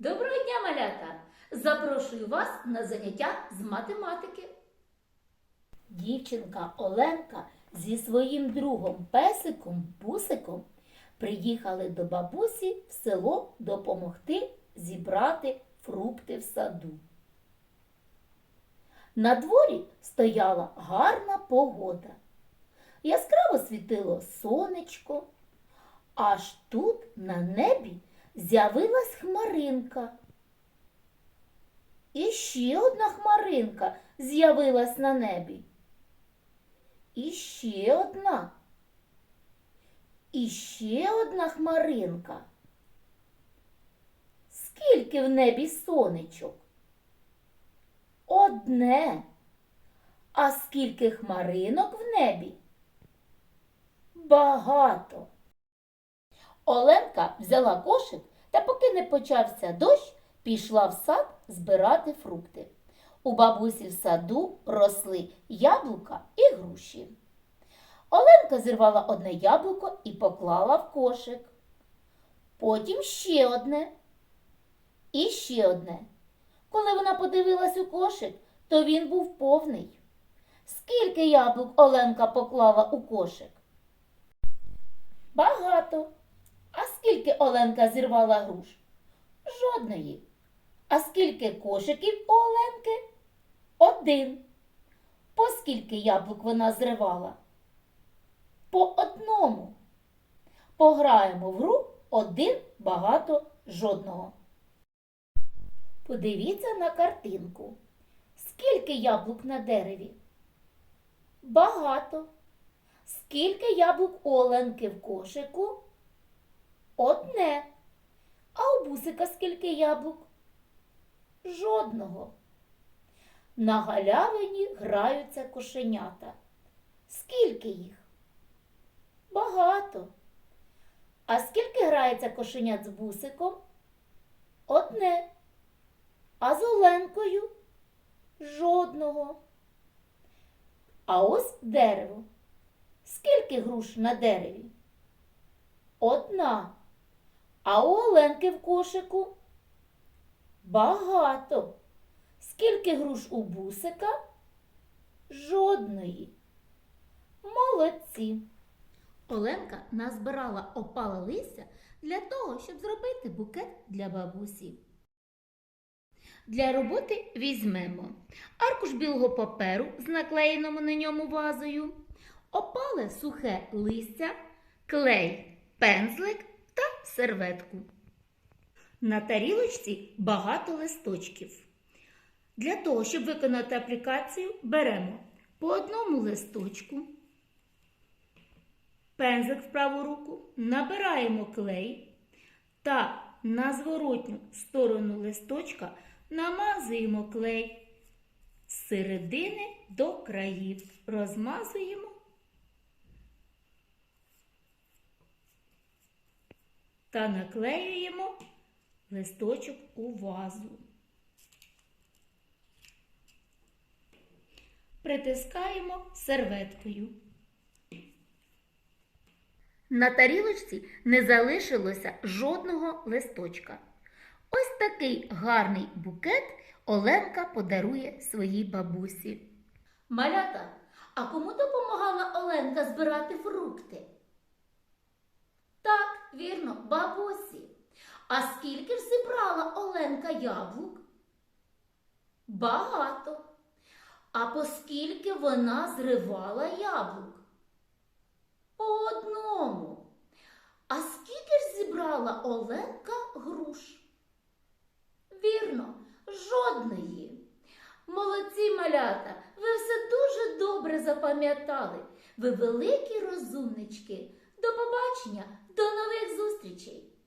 Доброго дня, малята! Запрошую вас на заняття з математики. Дівчинка Оленка зі своїм другом песиком Бусиком приїхали до бабусі в село допомогти зібрати фрукти в саду. На дворі стояла гарна погода. Яскраво світило сонечко, аж тут на небі з'явилась хмаринка. І ще одна хмаринка з'явилась на небі. І ще одна. І ще одна хмаринка. Скільки в небі сонечок? Одне. А скільки хмаринок в небі? Багато. Оленка взяла кошик та, поки не почався дощ, пішла в сад збирати фрукти. У бабусі в саду росли яблука і груші. Оленка зірвала одне яблуко і поклала в кошик. Потім ще одне. І ще одне. Коли вона подивилась у кошик, то він був повний. Скільки яблук Оленка поклала у кошик? Багато. Скільки Оленка зірвала груш? Жодної. А скільки кошиків у Оленки? Один. По скільки яблук вона зривала? По одному. Пограємо в гру один багато жодного. Подивіться на картинку. Скільки яблук на дереві? Багато. Скільки яблук у Оленки в кошику? Одне. А у бусика скільки яблук? Жодного. На галявині граються кошенята. Скільки їх? Багато. А скільки грається кошенят з бусиком? Одне. А з Оленкою? Жодного. А ось дерево. Скільки груш на дереві? Одна. А у Оленки в кошику? Багато. Скільки груш у бусика? Жодної. Молодці. Оленка назбирала опале листя для того, щоб зробити букет для бабусі. Для роботи візьмемо аркуш білого паперу з наклеєному на ньому вазою, опале сухе листя, клей, пензлик та серветку. На тарілочці багато листочків. Для того, щоб виконати аплікацію, беремо по одному листочку, пензлик в праву руку, набираємо клей та на зворотню сторону листочка намазуємо клей з середини до країв. Розмазуємо та наклеюємо листочок у вазу. Притискаємо серветкою. На тарілочці не залишилося жодного листочка. Ось такий гарний букет Оленка подарує своїй бабусі. Малята, а кому допомагала Оленка збирати фрукти? Бабусі. А скільки ж зібрала Оленка яблук? Багато. А по скільки вона зривала яблук? По одному. А скільки ж зібрала Оленка груш? Вірно, жодної. Молодці малята, ви все дуже добре запам'ятали. Ви великі розумнички. До побачення, до нових зустрічей!